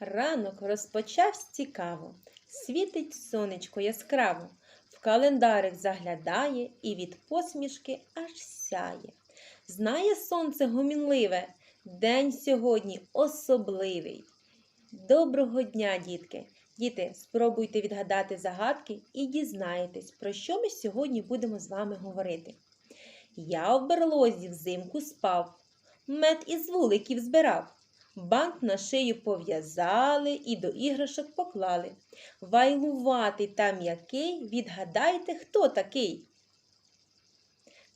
Ранок розпочався цікаво, світить сонечко яскраво, в календарик заглядає і від посмішки аж сяє. Знає сонце гомінливе, день сьогодні особливий. Доброго дня, дітки! Діти, спробуйте відгадати загадки і дізнаєтесь, про що ми сьогодні будемо з вами говорити. Я в берлозі взимку спав, мед із вуликів збирав. Бант на шию пов'язали і до іграшок поклали. Вайлуватий та м'який, відгадайте, хто такий?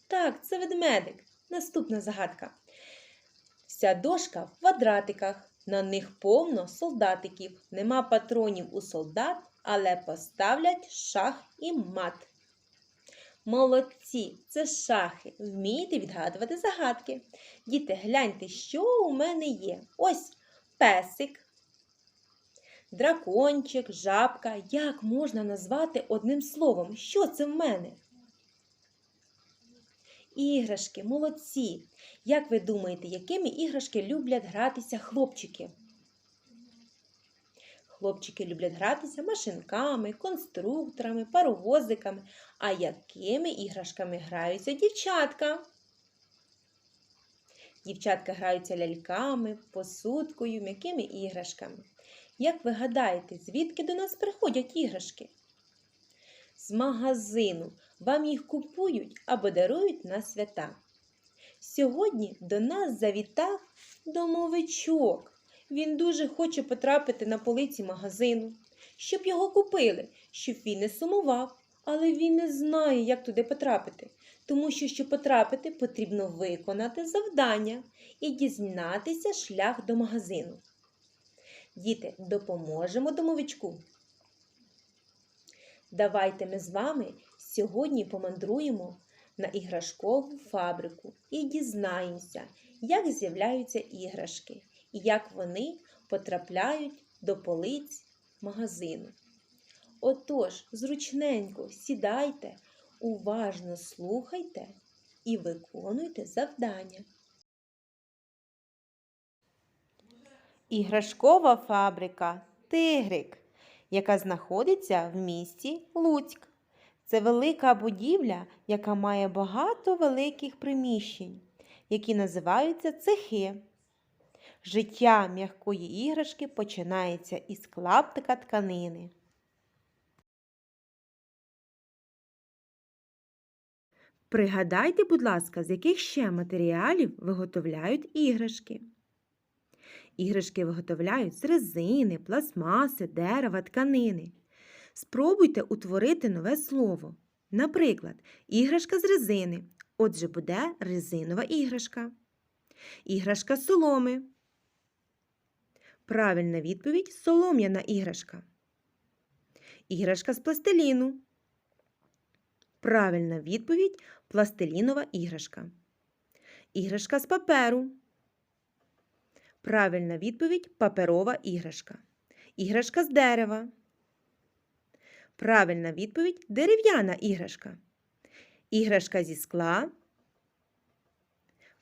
Так, це ведмедик. Наступна загадка. Вся дошка в квадратиках, на них повно солдатиків. Нема патронів у солдат, але поставлять шах і мат. Молодці, це шахи. Вмієте відгадувати загадки. Діти, гляньте, що у мене є. Ось песик, дракончик, жабка. Як можна назвати одним словом? Що це в мене? Іграшки, молодці. Як ви думаєте, якими іграшки люблять гратися хлопчики? Хлопчики люблять гратися машинками, конструкторами, паровозиками. А якими іграшками граються дівчатка? Дівчатка граються ляльками, посудкою, м'якими іграшками. Як ви гадаєте, звідки до нас приходять іграшки? З магазину. Вам їх купують або дарують на свята. Сьогодні до нас завітав домовичок. Він дуже хоче потрапити на полиці магазину, щоб його купили, щоб він не сумував, але він не знає, як туди потрапити, тому що, щоб потрапити, потрібно виконати завдання і дізнатися шлях до магазину. Діти, допоможемо домовичку. Давайте ми з вами сьогодні помандруємо на іграшкову фабрику і дізнаємося, як з'являються іграшки і як вони потрапляють до полиць магазину. Отож, зручненько сідайте, уважно слухайте і виконуйте завдання. Іграшкова фабрика Тигрик, яка знаходиться в місті Луцьк. Це велика будівля, яка має багато великих приміщень, які називаються цехи. Життя м'якої іграшки починається із клаптика тканини. Пригадайте, будь ласка, з яких ще матеріалів виготовляють іграшки. Іграшки виготовляють з резини, пластмаси, дерева, тканини. Спробуйте утворити нове слово. Наприклад, іграшка з резини. Отже, буде резинова іграшка. Іграшка з соломи. Правильна відповідь солом'яна іграшка. Іграшка з пластиліну. Правильна відповідь пластилінова іграшка. Іграшка з паперу. Правильна відповідь паперова іграшка. Іграшка з дерева. Правильна відповідь дерев'яна іграшка. Іграшка зі скла.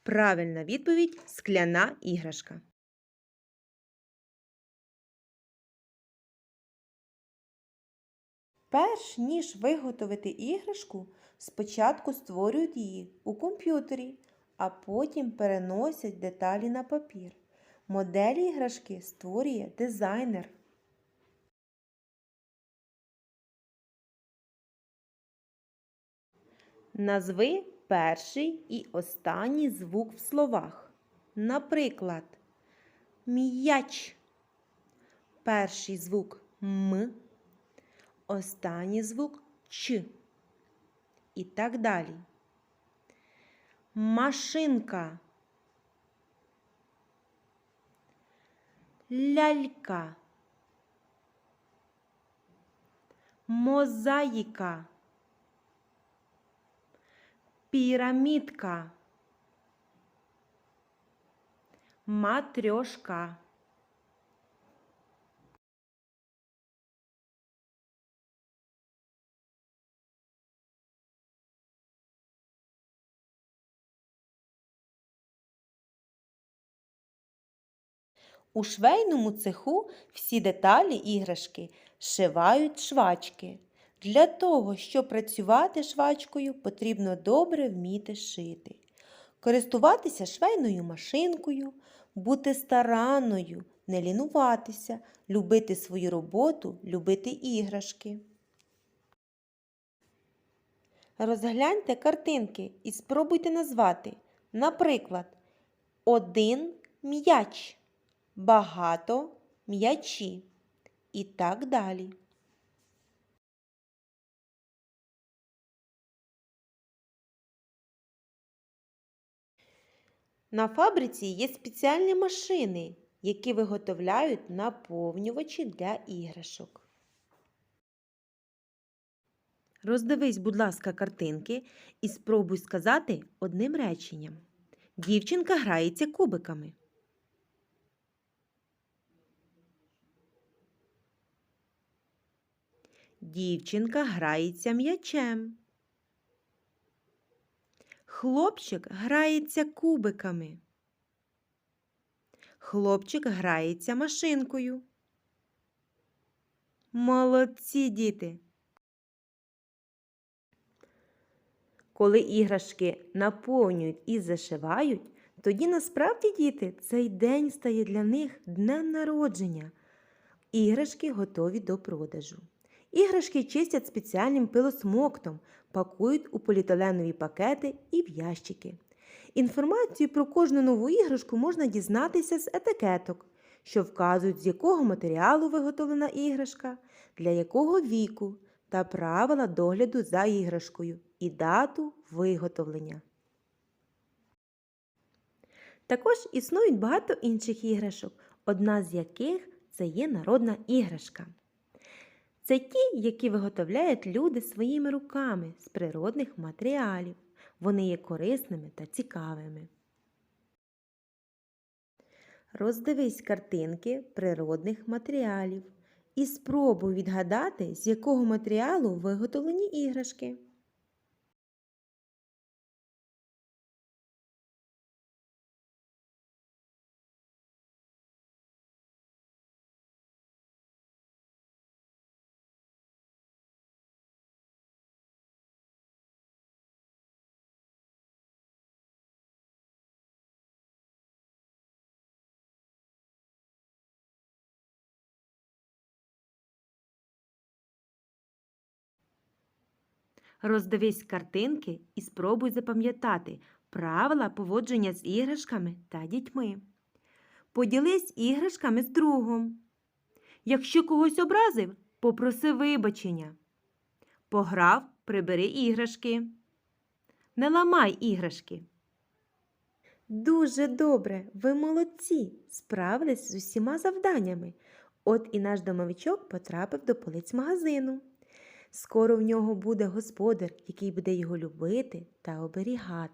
Правильна відповідь скляна іграшка. Перш ніж виготовити іграшку, спочатку створюють її у комп'ютері, а потім переносять деталі на папір. Моделі іграшки створює дизайнер. Назви перший і останній звук в словах. Наприклад, м'яч. Перший звук М, останній звук Ч. І так далі. Машинка. Лялька. Мозаїка. Пірамідка. Матрьошка. У швейному цеху всі деталі іграшки шивають швачки. Для того, щоб працювати швачкою, потрібно добре вміти шити, користуватися швейною машинкою, бути старанною, не лінуватися, любити свою роботу, любити іграшки. Розгляньте картинки і спробуйте назвати. Наприклад, один м'яч, багато м'ячі і так далі. На фабриці є спеціальні машини, які виготовляють наповнювачі для іграшок. Роздивись, будь ласка, картинки і спробуй сказати одним реченням. Дівчинка грається кубиками. Дівчинка грається м'ячем. Хлопчик грається кубиками. Хлопчик грається машинкою. Молодці діти! Коли іграшки наповнюють і зашивають, тоді насправді діти цей день стає для них днем народження. Іграшки готові до продажу. Іграшки чистять спеціальним пилосмоктом, пакують у поліетиленові пакети і в ящики. Інформацію про кожну нову іграшку можна дізнатися з етикеток, що вказують, з якого матеріалу виготовлена іграшка, для якого віку та правила догляду за іграшкою і дату виготовлення. Також існують багато інших іграшок, одна з яких це є народна іграшка. Це ті, які виготовляють люди своїми руками з природних матеріалів. Вони є корисними та цікавими. Роздивись картинки природних матеріалів і спробуй відгадати, з якого матеріалу виготовлені іграшки. Роздивись картинки і спробуй запам'ятати правила поводження з іграшками та дітьми. Поділись іграшками з другом. Якщо когось образив, попроси вибачення. Пограв, прибери іграшки. Не ламай іграшки. Дуже добре, ви молодці, справились з усіма завданнями. От і наш домовичок потрапив до полиць магазину. Скоро в нього буде господар, який буде його любити та оберігати.